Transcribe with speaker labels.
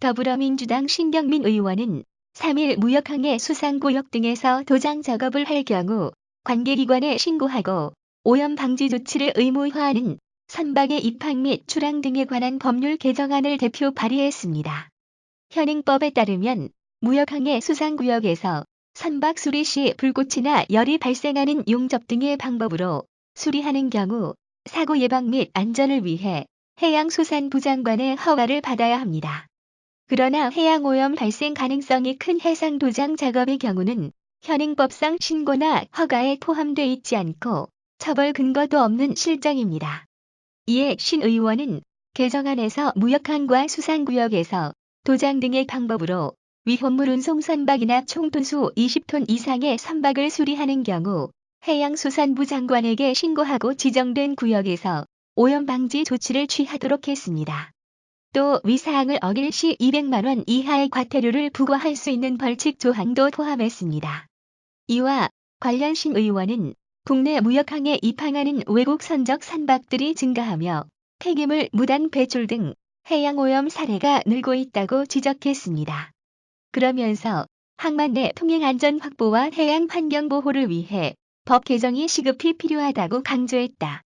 Speaker 1: 더불어민주당 신경민 의원은 3일 무역항해 수상구역 등에서 도장 작업을 할 경우 관계기관에 신고하고 오염 방지 조치를 의무화하는 선박의 입항 및 출항 등에 관한 법률 개정안을 대표 발의했습니다. 현행법에 따르면 무역항해 수상구역에서 선박 수리 시 불꽃이나 열이 발생하는 용접 등의 방법으로 수리하는 경우 사고 예방 및 안전을 위해 해양수산부 장관의 허가를 받아야 합니다. 그러나 해양오염 발생 가능성이 큰 해상 도장 작업의 경우는 현행법상 신고나 허가에 포함돼 있지 않고 처벌 근거도 없는 실정입니다. 이에 신 의원은 개정안에서 무역항과 수산구역에서 도장 등의 방법으로 위험물 운송 선박이나 총톤수 20톤 이상의 선박을 수리하는 경우 해양수산부 장관에게 신고하고 지정된 구역에서 오염 방지 조치를 취하도록 했습니다. 또 위사항을 어길 시 200만 원 이하의 과태료를 부과할 수 있는 벌칙 조항도 포함했습니다. 이와 관련 신 의원은 국내 무역항에 입항하는 외국 선적 선박들이 증가하며 폐기물 무단 배출 등 해양오염 사례가 늘고 있다고 지적했습니다. 그러면서 항만 내 통행 안전 확보와 해양 환경 보호를 위해 법 개정이 시급히 필요하다고 강조했다.